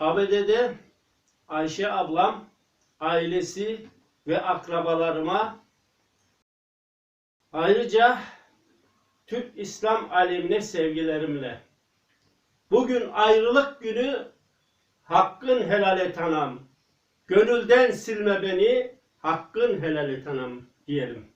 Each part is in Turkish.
ABD'de Ayşe ablam, ailesi ve akrabalarıma ayrıca Türk İslam alemine sevgilerimle. Bugün ayrılık günü hakkın helal et. Gönülden silme beni hakkın helal et diyelim.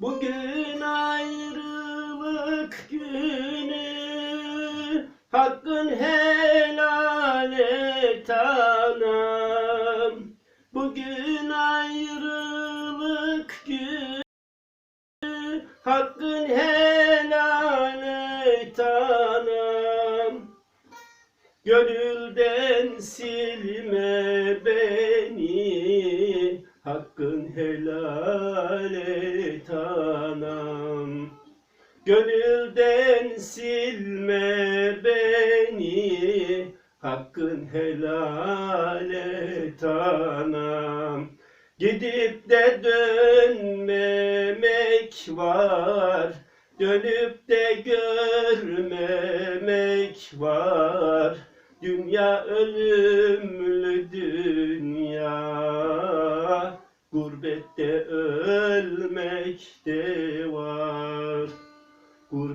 Bugün ayrılık günü. Hakkın helal et anam. Bugün ayrılık günü. Hakkın helal et anam. Gönülden silme beni. Hakkın Gönülden silme beni Hakkın helal et anam. Gidip de dönmemek var Dönüp de görmemek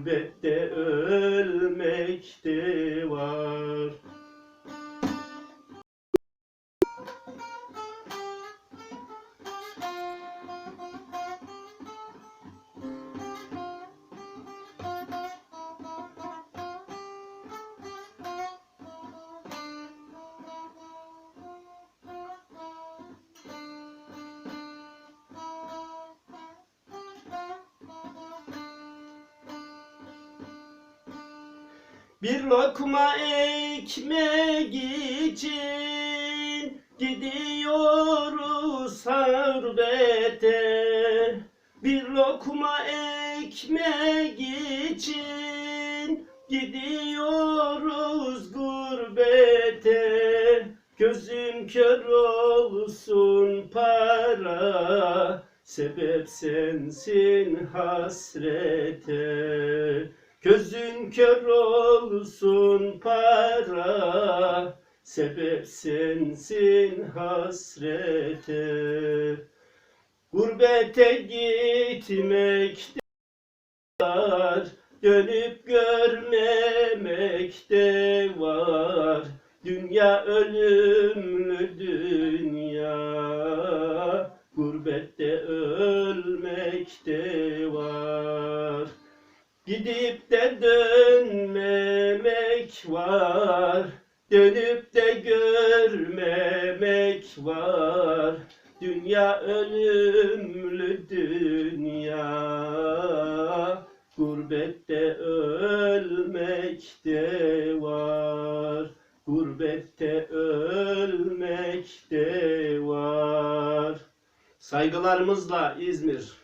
Gurbette ölmek Bir lokma ekmek için gidiyoruz harbete. Bir lokma ekmek için gidiyoruz gurbete. Gözüm kör olsun para, sebep sensin hasrete. Gözün kör olsun para, sebep sensin hasrete. Gurbete gitmek var, dönüp görmemek de var. Dünya ölümlü dünya, gurbette ölmek de. Gidip de dönmemek var, dönüp de görmemek var. Dünya ölümlü dünya, gurbette ölmek de var. Gurbette ölmek de var. Saygılarımızla İzmir.